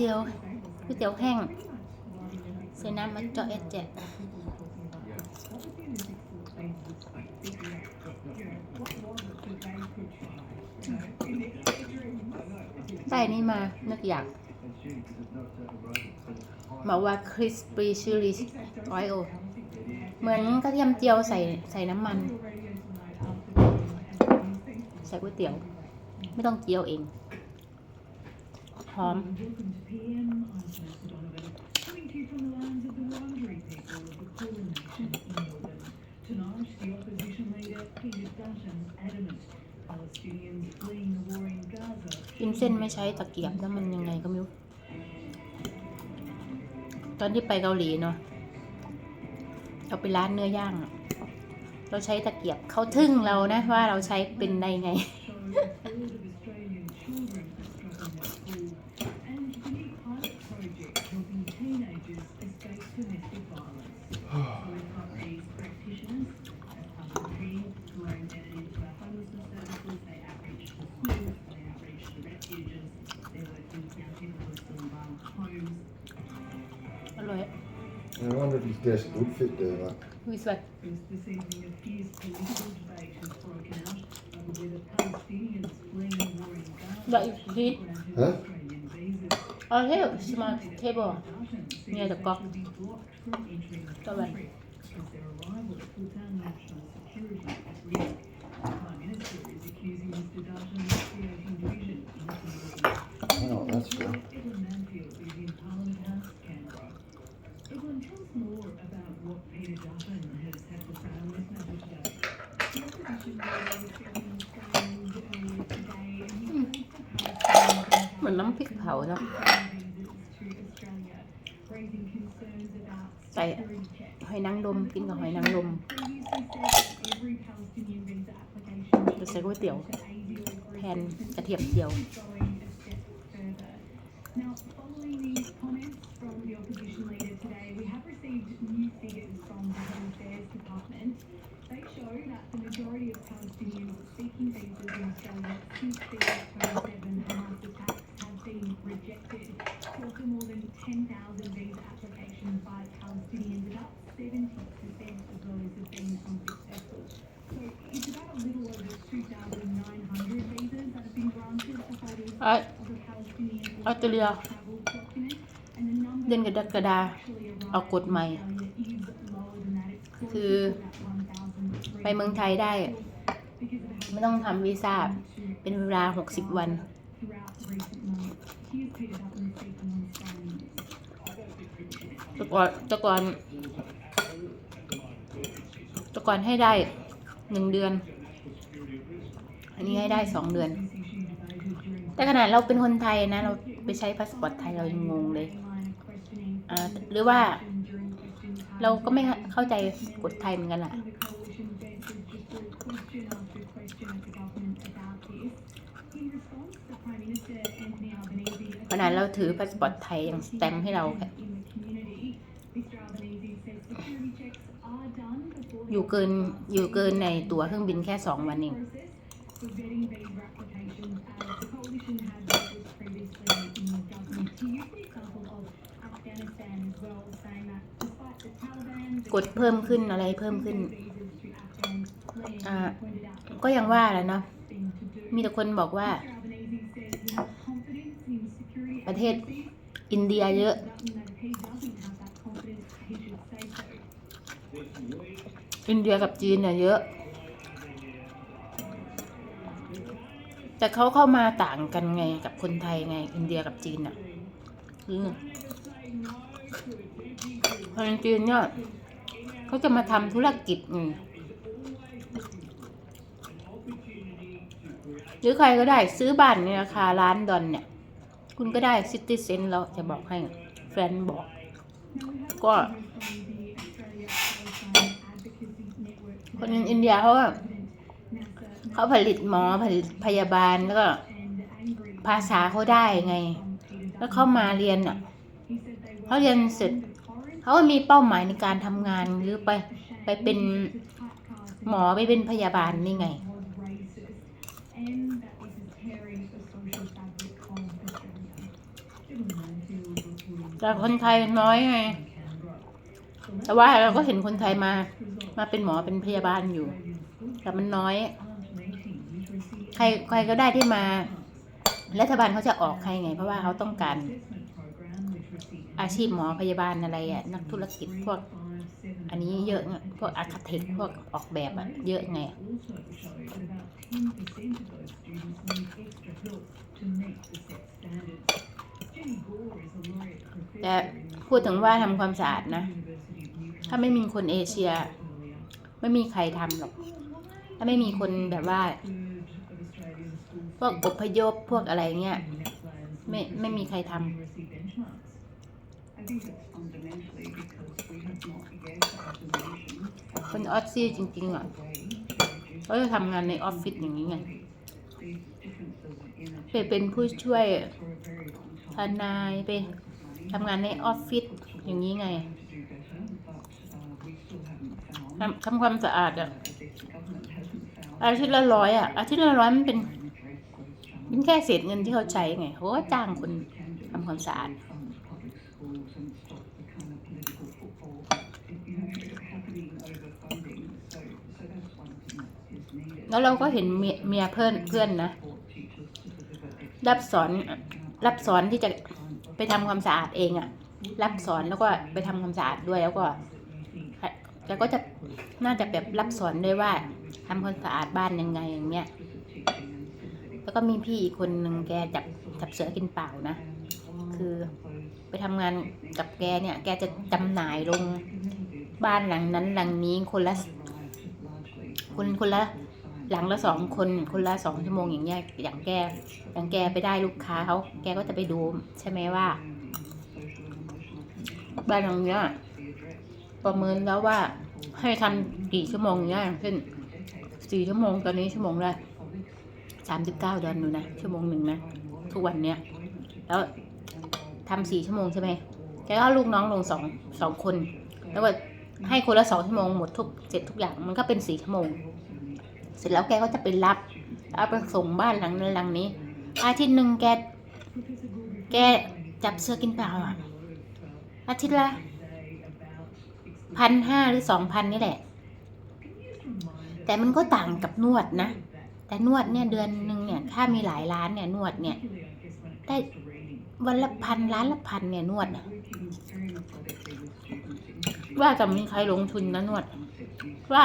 เตี๋ยวก๋วยเตี๋ยวแห้งใส่น้ำมันเจาะแอดแจะได้นี่มานึกอยากบอกว่าคริสปีชิลิสออยโอเหมือนกระเทียมเจียวใส่ใส่น้ำมัน ใส่ก๋วยเตี๋ยว ไม่ต้องเจียวเอง war in Gaza กินเส้นไม่ใช้ตะเกียบแล้วมันยังไงก็ไม่รู้ตอนที่ไปเกาหลีเนาะเราไปร้านเนื้อย่างอะเราใช้ตะเกียบเขาทึ่งเรานะว่าเราใช้เป็นได้ไง I wonder if his desk would fit there, like. Who's that? This evening appears to whether Palestinians fleeing war in Gaza. That is he. Huh? Oh, here, it's my table. near the box. Go Oh, that's fair. เหมือนน้ำพริกเผาเนาะ visas to Australia, raising concerns about ใส่ security checks. หอยนางรมกินกับหอยนางรม Previously said that every Palestinian visa application จะใส่ก๋วยเตี๋ยว to ASIO แทน agrees กระเทียมเจียว อออสเตรเลียเดือนกรกฎาเอากฎใหม่ คือไปเมืองไทยได้ ไม่ต้องทำวีซ่า เป็นเวลาหกสิบวัน แต่ก่อนแต่ก่อนแต่ก่อนให้ได้หนึ่งเดือน อันนี้ให้ได้สองเดือน แต่ขนาดเราเป็นคนไทยนะ เราไปใช้พาสปอร์ตไทยเรายังงงเลยหรือว่า เราก็ไม่เข้าใจกฎไทยเหมือนกันอะขนาดเราถือพาสปอร์ตไทยยังสแตมป์ให้เราอยู่เกินอยู่เกินในตั๋วเครื่องบินแค่สองวันเอง กดเพิ่มขึ้นอะไรเพิ่มขึ้น อ่า ก็ยังว่าแหละเนาะ มีแต่คนบอกว่า ประเทศอินเดียเยอะ อินเดียกับจีนเนี่ยเยอะ แต่เขาเข้ามาต่างกันไงกับคนไทยไง อินเดียกับจีนอะคนจีนเนี่ย เขาจะมาทำธุรกิจไงหรือใครก็ได้ซื้อบ้านในราคาล้านดอลเนี่ย คุณก็ได้ซิติเซนแล้วจะบอกให้แฟนบอก ก็คนอินเดียเขาก็เขาผลิตหมอผลิตพยาบาลแล้วก็ภาษาเขาได้ไง แล้วเขามาเรียนอะเขาเรียนเสร็จ เขาก็มีเป้าหมายในการทำงานหรือไปไปเป็นหมอไปเป็นพยาบาลนี่ไง and that this is tearing the social fabric of Australia. แต่คนไทยน้อยไง แต่ว่าเราก็เห็นคนไทยมา มาเป็นหมอเป็นพยาบาลอยู่ แต่มันน้อย ใครใครก็ได้ที่มา รัฐบาลเขาจะออกใครไง เพราะว่าเขาต้องการ อาชีพหมอพยาบาลอะไรอะนักธุรกิจพวก อันนี้เยอะพวกอาร์เคเทคพวกออกแบบอะเยอะไงแต่พูดถึงว่าทำความสะอาดนะ ถ้าไม่มีคนเอเชีย ไม่มีใครทำหรอก ถ้าไม่มีคนแบบว่า พวกอพยพพวกอะไรเงี้ย ไม่ไม่มีใครทำ คนออสซี่จริงๆอะเขาจะทำงานในออฟฟิศอย่างนี้ไงไปเป็นผู้ช่วยทนายไปทำงานในออฟฟิศอย่างนี้ไงทำทำความสะอาดอะอาทิตย์ละร้อยอะอาทิตย์ละร้อยมันเป็นเป็นแค่เศษเงินที่เขาใช้ไงเขาก็จ้างคนทำความสะอาด แล้วเราก็เห็นเมียเมียเพื่อนเพื่อนนะรับสอนรับสอนที่จะไปทำความสะอาดเองอะรับสอนแล้วก็ไปทำความสะอาดด้วยแล้วก็แกก็จะน่าจะแบบรับสอนด้วยว่าทำความสะอาดบ้านยังไงอย่างเงี้ยแล้วก็มีพี่อีกคนหนึ่งแกจับจับเสือกินเปล่านะคือไปทำงานกับแกเนี่ย แกจะจำหน่ายลงบ้านหลังนั้นหลังนี้คนละคนคนละ หลังละสองคนคนละสองชั่วโมงอย่างเงี้ยอย่างแกอย่างแกไปได้ลูกค้าเขาแกก็จะไปดูใช่ไหมว่าบ้านหลังเนี้ยประเมินแล้วว่าให้ทำกี่ชั่วโมงเนี้ยอย่างเช่นสี่ชั่วโมงตอนนี้ชั่วโมงละสามสิบเก้าดอลดูนะชั่วโมงหนึ่งนะทุกวันเนี้ยแล้วทำสี่ชั่วโมงใช่ไหมแกก็ลูกน้องลงสองสองคน แล้วก็ให้คนละสองชั่วโมงหมดทุกเสร็จทุกอย่างมันก็เป็นสี่ชั่วโมง เสร็จแล้วแกก็จะไปรับ เอาไปส่งบ้านหลังนั้นหลังนี้ อาทิตย์หนึ่งแก แกจับเสื้อกินเปล่าอะอาทิตย์ละพันห้าหรือสองพันนี่แหละ แต่มันก็ต่างกับนวดนะ แต่นวดเนี่ยเดือนหนึ่งเนี่ยถ้ามีหลายร้านเนี่ยนวดเนี่ย ได้วันละพันร้านละพันเนี่ยนวดว่าจะมีใครลงทุนนะนวด ว่า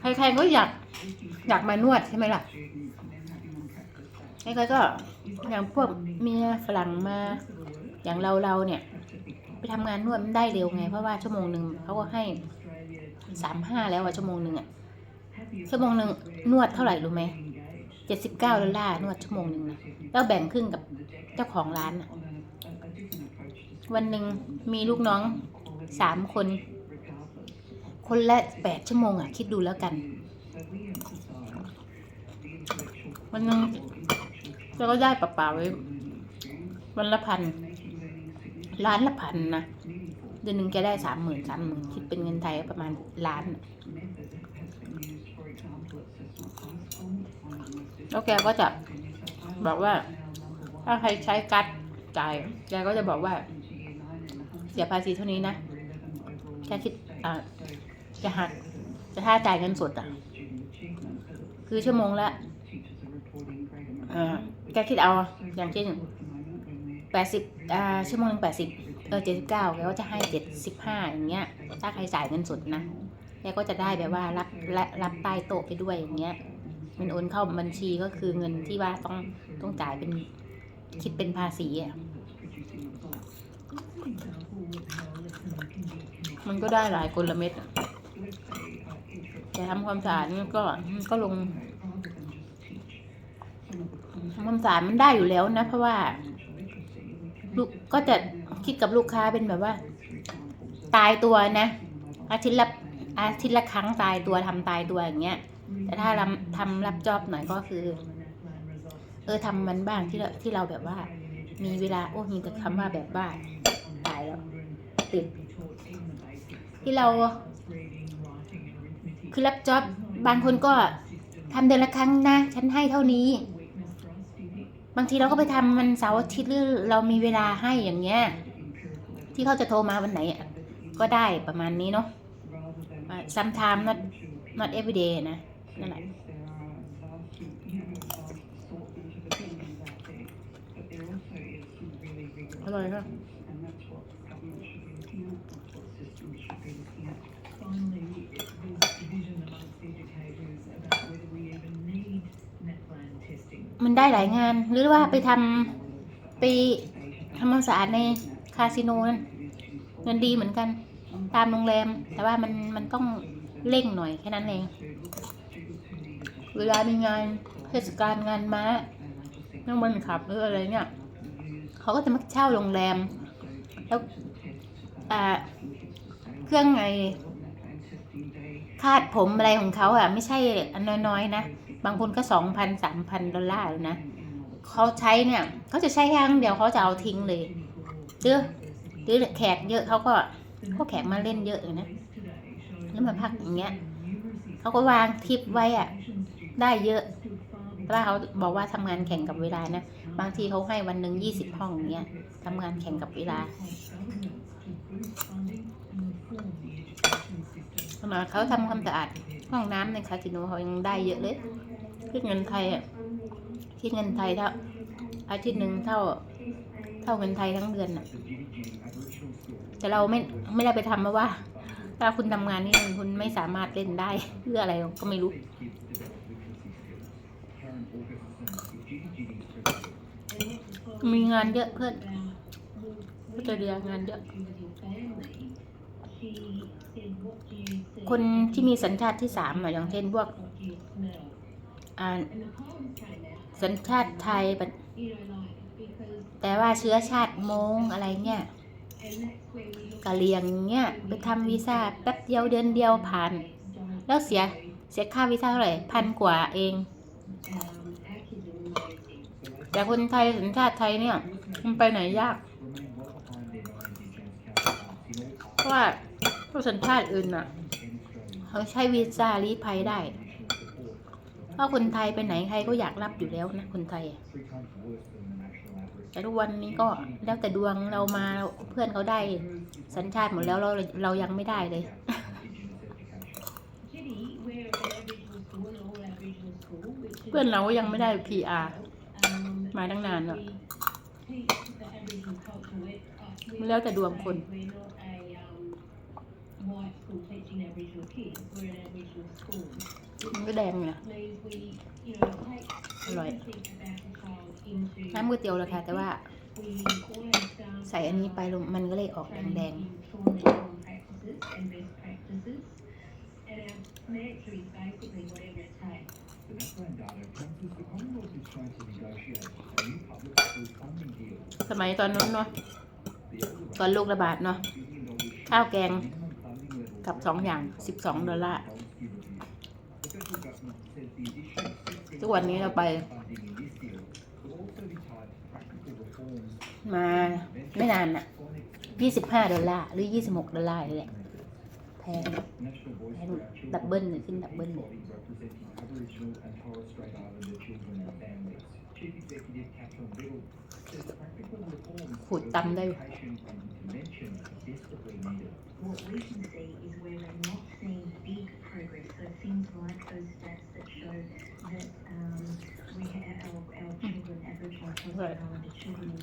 ใครๆก็อยากอยากมานวดใช่ไหมล่ะใครๆก็อย่างพวกเมียฝรั่งมาอย่างเราเราเนี่ย ไปทำงานนวดมันได้เร็วไง เพราะว่าชั่วโมงหนึ่งเขาก็ให้สามห้าแล้วอะชั่วโมงหนึ่งอะชั่วโมงหนึ่งนวดเท่าไหร่รู้ไหมเจ็ดสิบเก้าดอลลาร์นวดชั่วโมงหนึ่งนะแล้วแบ่งครึ่งกับเจ้าของร้านอะวันหนึ่งมีลูกน้องสามคน คนละแปดชั่วโมงอะ คิดดูแล้วกัน วันนึงเราก็ได้เปล่าๆไว้วันละพันล้านละพันนะเดือนหนึ่งแกได้สามหมื่นสามหมื่นคิดเป็นเงินไทยประมาณล้านแล้วแกก็จะบอกว่า ถ้าใครใช้กัดจ่ายแกก็จะบอกว่า เสียภาษีเท่านี้นะแกคิดอ่า จะหักจะถ้าจ่ายเงินสดอะ คือชั่วโมงละอ่าแกคิดเอาอย่างเช่นแปดสิบอ่าชั่วโมงแปดสิบเออเจ็ดสิบเก้าแกก็จะให้เจ็ดสิบห้าอย่างเงี้ย ถ้าใครจ่ายเงินสดนะแกก็จะได้แบบว่ารับและรับใต้โต๊ะไปด้วยอย่างเงี้ยมันโอนเข้าบัญชีก็คือเงินที่ว่าต้องต้องจ่ายเป็นคิดเป็นภาษีอะมันก็ได้หลายกลเม็ดอะ แต่ทำความสะอาดนี่ก็ก็ลงทำความสะอาดมันได้อยู่แล้วนะ เพราะว่า ลูกก็จะคิดกับลูกค้าเป็นแบบว่า ตายตัวนะอาทิตย์ละอาทิตย์ละครั้งตายตัวทำตายตัวอย่างเงี้ย แต่ถ้าทำทำรับจอบหน่อยก็คือ เออทำมันบ้างที่เราที่เราแบบว่า มีเวลาโอ้มีแต่คำว่าแบบว่าตายแล้วติดที่เรา คือรับจ็อบบางคนก็ทำเดือนละครั้งนะ ฉันให้เท่านี้ บางทีเราก็ไปทำมันเสาร์อาทิตย์หรือเรามีเวลาให้อย่างเงี้ย ที่เขาจะโทรมาวันไหนก็ได้ประมาณนี้เนาะ sometimes not not every day นะ นั่นแหละอร่อยครั ได้หลายงานหรือว่าไปทำไปทำความสะอาดในคาสิโนนั่นเงินดีเหมือนกัน ตามโรงแรม แต่ว่ามันมันต้องเร่งหน่อยแค่นั้นเอง เวลามีงานเทศกาลงานม้านั่งบนขับหรืออะไรเนี่ยเขาก็จะมาเช่าโรงแรม แล้วอ่าเครื่องไงคาดผมอะไรของเขาอะไม่ใช่อันน้อยๆนะ บางคนก็สองพันสามพันดอลลาร์เลยนะเขาใช้เนี่ยเขาจะใช้ครั้งเดียวเขาจะเอาทิ้งเลยหรือหรือแขกเยอะเขาก็พวกแขกมาเล่นเยอะเลยนะแล้วมาพักอย่างเงี้ยเขาก็วางทิปไว้อะได้เยอะเพราะว่าเขาบอกว่าทำงานแข่งกับเวลานะบางทีเขาให้วันหนึ่งยี่สิบห้องอย่างเงี้ยทำงานแข่งกับเวลาขนาดเขาทำความสะอาด ห้องน้ำในคาสิโนเขายังได้เยอะเลยคิดเงินไทยอะคิดเงินไทยเท่าอาทิตย์หนึ่งเท่า เท่าเงินไทยทั้งเดือนอะ แต่เราไม่ไม่ได้ไปทำเพราะว่า ถ้าคุณทำงานนี่คุณไม่สามารถเล่นได้เพื่ออะไรก็ไม่รู้มีงานเยอะเพื่อนเพื่อเดียงานเยอะ คนที่มีสัญชาติที่สามอย่างเช่นพวกสัญชาติไทย แต่ว่าเชื้อชาติมงอะไรเงี้ยกะเหรียงเงี้ยไปทำวีซ่าแป๊บเดียวเดือนเดียวผ่าน แล้วเสียเสียค่าวีซ่าเท่าไหร่พันกว่าเอง แต่คนไทยสัญชาติไทยเนี่ยมันไปไหนยาก เพราะว่าสัญชาติอื่นอะ เขาใช้วีซ่าลี้ภัยได้เพราะคนไทยไปไหนใครก็อยากรับอยู่แล้วนะคนไทยอะแต่ทุกวันนี้ก็แล้วแต่ดวงเรามาเพื่อนเขาได้สัญชาติหมดแล้วเราเรายังไม่ได้เลยเพื่อนเราก็ยังไม่ได้ PR มาตั้งนานแล้วมันแล้วแต่ดวงคนมัน ก็แดงไงอร่อยน้ำก๋วยเตี๋ยวราคาแต่ว่า ใส่อันนี้ไปลงมันก็เลยออกแดงๆสมัยตอนนู้นเนาะตอนโรคระบาดเนาะข้าวแกง กับสองอย่างสิบสองดอลลาร์ทุกวันนี้เราไป มาไม่นานอะยี่สิบห้าดอลลาร์หรือยี่สิบหกดอลลาร์นี่แหละแพงแพงดับเบิลเลยขึ้นดับเบิลเลยขูดตำได้ What we can see is where we're not seeing big progress. So things like those stats that show that um, we have our, our children, Aboriginal and Torres Strait Right. Islander children